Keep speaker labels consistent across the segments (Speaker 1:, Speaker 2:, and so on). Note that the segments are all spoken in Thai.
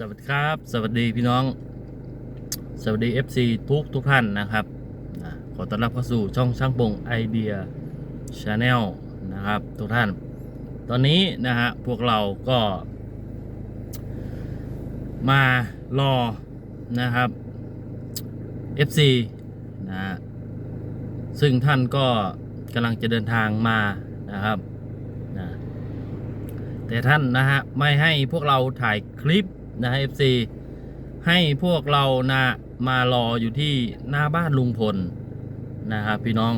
Speaker 1: สวัสดีครับ สวัสดีพี่น้อง สวัสดี FC ทุกทุกท่านนะครับ ขอต้อนรับเข้าสู่ช่องช่างปงไอเดียชาแนลนะครับทุกท่าน ตอนนี้นะฮะพวกเราก็ มารอนะครับ FC นะฮะซึ่งท่านก็กำลังจะเดินทางมานะครับนะแต่ท่านนะฮะไม่ให้พวกเราถ่ายคลิป นะฮะ FC ให้พวกเรานะมารออยู่ที่หน้าบ้านลุงพลนะครับพี่น้อง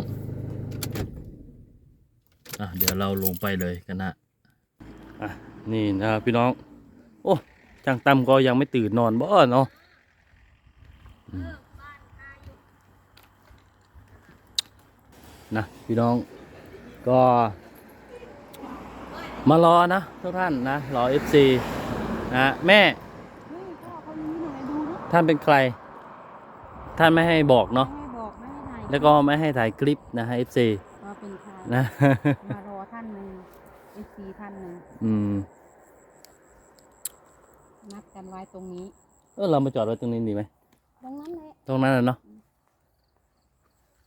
Speaker 1: อะเดี๋ยวเราลงไปเลยกันนะอะนี่นะพี่น้อง โอ้จังตั้มก็ยังไม่ตื่นนอนบ่เนาะนะพี่น้องก็ มารอนะทุกท่านนะรอ FC นะแม่
Speaker 2: เฮ้ยพ่อเขามีหน่อยดูดิ
Speaker 1: ท่านเป็นใคร ท่านไม่ให้บอกเนาะ
Speaker 2: ไม่ให้บอกไม่ให้ถ่าย
Speaker 1: แล้วก็ไม่ให้ถ่ายคลิปนะฮะ FC
Speaker 2: ว่าเป็นใคร
Speaker 1: นะ
Speaker 2: มารอท่านหนึ่งเอซีท่านหนึ่ง
Speaker 1: อืม
Speaker 2: นัดกันไว้ตรงนี้
Speaker 1: เออเรามาจอดไว้ตรงนี้ดีไหม
Speaker 2: ตรงนั้นแหละ
Speaker 1: ตรงนั้นน่ะเนาะ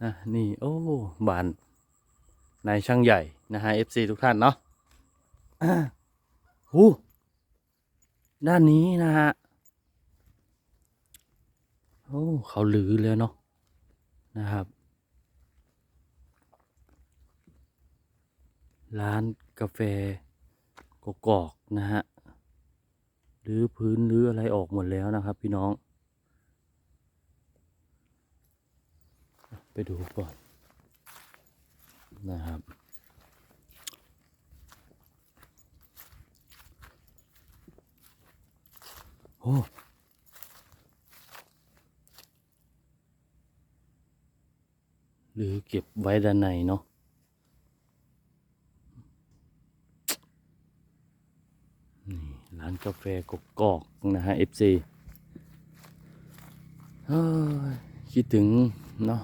Speaker 1: อะนี่ โอ้บานนายช่างใหญ่นะฮะ FC ทุกท่านเนาะอะหูด้านนี้นะฮะ โอ้เขาหลือแล้วเนาะนะครับ ร้านกาแฟกกอกนะฮะหรือพื้นหรืออะไรออกหมดแล้วนะครับ พี่น้อง ไปดูก่อนนะครับโอ้ หรือเก็บไว้ด้านในเนาะนี่ร้านกาแฟกกอกนะฮะ FC เฮ้ยคิดถึงเนาะ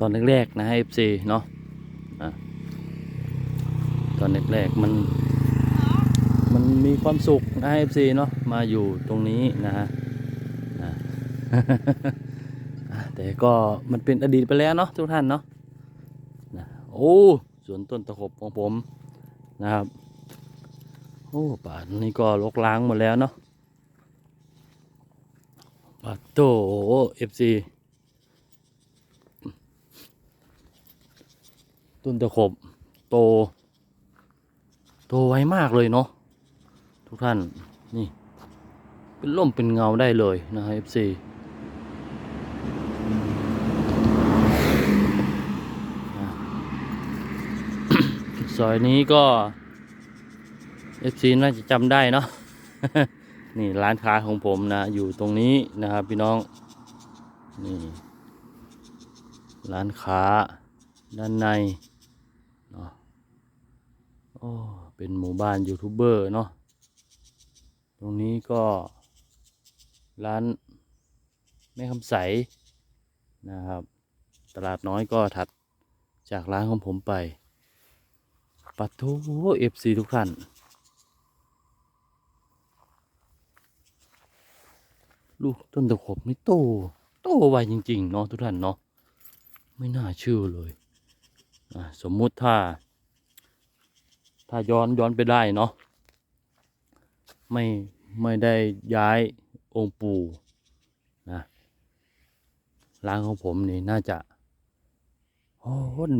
Speaker 1: ตอนแรกๆนะฮะ FC เนาะอะตอนแรกๆมันมันมีความสุขนะฮะ FC เนาะมาอยู่ตรงนี้นะฮะ แต่ก็มันเป็นอดีตไปแล้วเนาะทุกท่านเนาะนะโอ้สวนต้นตะขบของผมนะครับโอ้ป่านนี้ก็ลกล้างหมดแล้วเนาะปาโตเอฟซีต้นตะขบโต โตไวมากเลยเนาะทุกท่านนี่ เป็นร่มเป็นเงาได้เลยนะฮะ FC อะ ซอยนี้ก็ FC น่าจะจำได้เนาะนี่ร้านค้าของผมนะ อยู่ตรงนี้นะครับพี่น้อง นี่ ร้านค้าด้านในเนาะโอ้เป็นหมู่บ้านยูทูบเบอร์เนาะตรงนี้ก็ร้านแม่คำใสนะครับ ตลาดน้อยก็ถัดจากร้านของผมไป ปัดโทเอฟซีทุกท่านลูกต้นตะขบนี่โต โตไวจริง ๆ เนาะทุกท่านเนาะไม่น่าเชื่อเลยสมมุติถ้า ถ้าย้อนย้อนไปได้เนาะไม่ไม่ได้ย้ายองค์ปู่นะร้านของผมนี่น่าจะ โอ้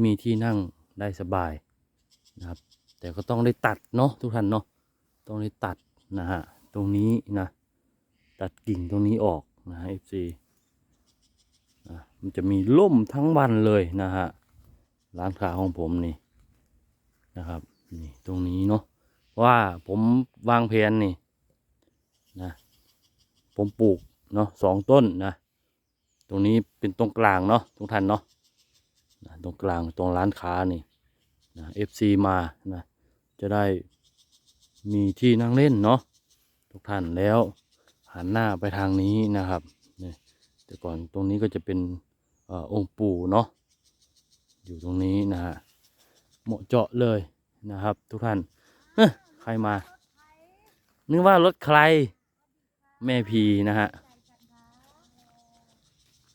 Speaker 1: มีที่นั่งได้สบาย นะครับ แต่ก็ต้องได้ตัดเนาะทุกท่านเนาะต้องได้ตัดนะฮะตรงนี้นะ ตัดกิ่งตรงนี้ออกนะฮะ FC นะมันจะมีล่มทั้งวันเลยนะฮะร้านค้าของผมนี่นะครับนี่ตรงนี้เนาะว่าผมวางแผนนี่นะผมปลูกเนาะสองต้นนะ ตรงนี้เป็นตรงกลางเนาะทุกท่านเนาะนะตรงกลางตรงร้านค้านี่ นะ FC มานะจะได้มีที่นั่งเล่นเนาะทุกท่านแล้วหันหน้าไปทางนี้นะครับนี่แต่ก่อนตรงนี้ก็จะเป็นอองค์ปู่เนาะอยู่ตรงนี้นะฮะเหมาะเจาะเลยนะครับ ทุกท่านเฮ้ใครมานึกว่ารถใครแม่พีนะฮะ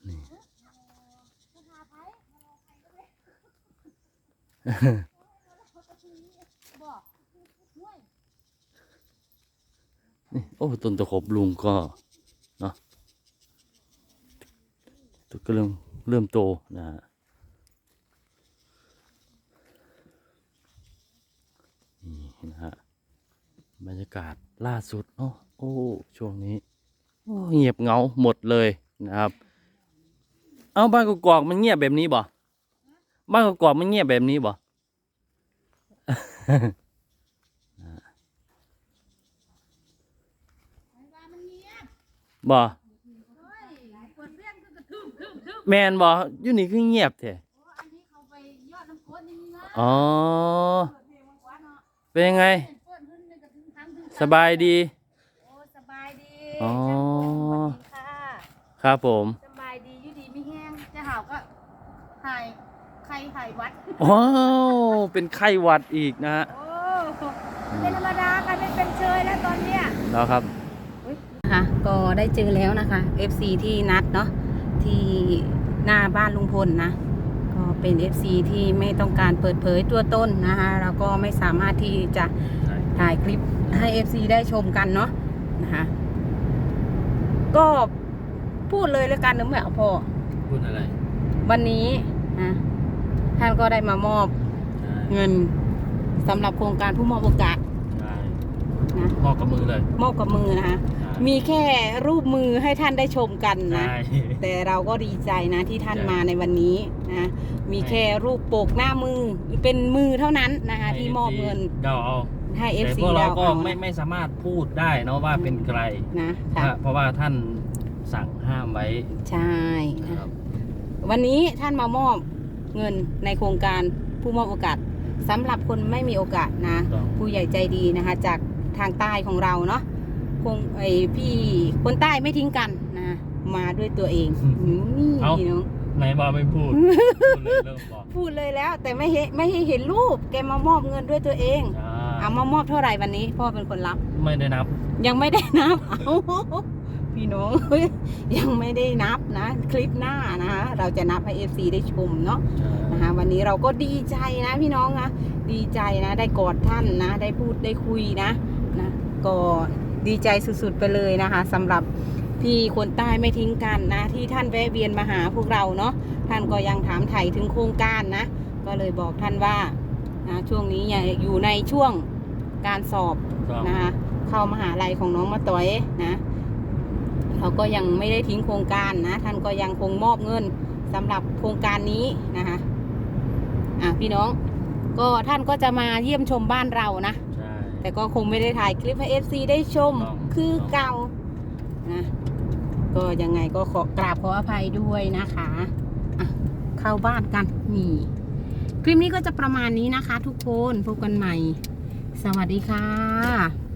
Speaker 1: นี่ นี่ โอ้ต้นตะขบลุงก็เนาะตัวก็เริ่มเริ่มโตนะฮะนี่นะฮะบรรยากาศล่าสุดเนาะโอ้ช่วงนี้โอ้เงียบเงาหมดเลยนะครับ เอาบ้านกอกมันเงียบแบบนี้บ่บ้านกอกมันเงียบแบบนี้บ่ บ่แมนบ่อยู่นี่คือเงียบแท้อ๋อ เป็นยังไง สบายดี
Speaker 2: โอ้สบายดี
Speaker 1: อ๋อ
Speaker 2: สวัสดีค่ะ
Speaker 1: ครับผม
Speaker 2: สบายดีอยู่ดีไม่แห้งจะหาวก็หายใครหายวัด
Speaker 1: ว้าวเป็นไข้หวัดอีกนะฮะ
Speaker 2: โอ้เป็นธรรมดาค่ะไม่เป็นเชยแล้วตอนเนี้ย
Speaker 1: แล้วครับ
Speaker 2: นะคะ ก็ได้เจอแล้วนะคะ FC ที่นัดเนาะที่หน้าบ้านลุงพลนะ ก็เป็น FC ที่ไม่ต้องการเปิดเผยตัวต้นนะคะแล้วก็ไม่สามารถที่จะถ่ายคลิปให้ FC ได้ชมกันเนาะนะคะก็พูดเลยแล้วกันนะแม่พ่อ
Speaker 1: พูดอะไร
Speaker 2: วันนี้นะท่านก็ได้มามอบเงินสำหรับโครงการผู้มอบโอกาส
Speaker 1: ใช่
Speaker 2: นะ
Speaker 1: พอกับมือเลย
Speaker 2: มอบกับมือนะคะ มีแค่รูปมือให้ท่านได้ชมกันนะ
Speaker 1: ใช่
Speaker 2: แต่เราก็ดีใจนะที่ท่าน
Speaker 1: ใช่
Speaker 2: มาในวันนี้นะมีแค่รูปโปกหน้ามือเป็นมือเท่านั้นนะคะที่มอบเงิน
Speaker 1: เดาเอา
Speaker 2: ให้
Speaker 1: แต่
Speaker 2: FC
Speaker 1: พวกเรา
Speaker 2: เรา
Speaker 1: ก็
Speaker 2: เอา
Speaker 1: ไม่
Speaker 2: นะ
Speaker 1: ไม่สามารถพูดได้เนาะว่าเป็นใคร
Speaker 2: นะค่ะ
Speaker 1: เพราะว่าท่านสั่งห้ามไว้
Speaker 2: ใช่
Speaker 1: นะ
Speaker 2: นะครับวันนี้ท่านมามอบเงินในโครงการผู้มอบโอกาสสำหรับคนไม่มีโอกาสนะ
Speaker 1: ต้อง
Speaker 2: ผู้ใหญ่ใจดีนะคะ จากทางใต้ของเราเนาะ คงไอพี่คนใต้ไม่ทิ้งกันนะ มาด้วยตัวเองนี่
Speaker 1: เอ้า
Speaker 2: พี่น้อง
Speaker 1: ไหนมาไม่พูดพูดเลยเริ่มบอก
Speaker 2: พูดเลยแล้ว แต่ไม่เห็นไม่ให้เห็นรูปแกมามอบเงินด้วยตัวเอง
Speaker 1: ใช่
Speaker 2: เอามามอบเท่าไหร่วันนี้ พ่อเป็นคนรับ
Speaker 1: ไม่ได้นับ
Speaker 2: ยังไม่ได้นับเอาพี่น้องยังไม่ได้นับนะ คลิปหน้านะคะเราจะนับให้ FC ได้ชมเนาะ
Speaker 1: ใช่
Speaker 2: นะคะวันนี้เราก็ดีใจนะพี่น้องนะดีใจนะ ได้กอดท่านนะ ได้พูดได้คุยนะนะก็ ดีใจสุดๆไปเลยนะคะสำหรับพี่คนใต้ไม่ทิ้งกันนะ ที่ท่านแวะเวียนมาหาพวกเราเนาะท่านก็ยังถามไถ่ถึงโครงการนะ ก็เลยบอกท่านว่านะช่วงนี้อย่าอยู่ในช่วงการสอบ
Speaker 1: ต้อง
Speaker 2: นะคะเข้ามหาลัยของน้องมาต่อยนะเขาก็ยังไม่ได้ทิ้งโครงการนะ ท่านก็ยังคงมอบเงินสำหรับโครงการนี้นะคะอะพี่น้องก็ท่านก็จะมาเยี่ยมชมบ้านเรานะ
Speaker 1: ใช่
Speaker 2: แต่ก็คงไม่ได้ถ่ายคลิปให้ FC ได้ชม
Speaker 1: ต้อง
Speaker 2: คือเก่านะก็ยังไงก็ขอกราบขออภัยด้วยนะคะอะเข้าบ้านกันนี่คลิปนี้ก็จะประมาณนี้นะคะ ทุกคนพบกันใหม่ สวัสดีค่ะ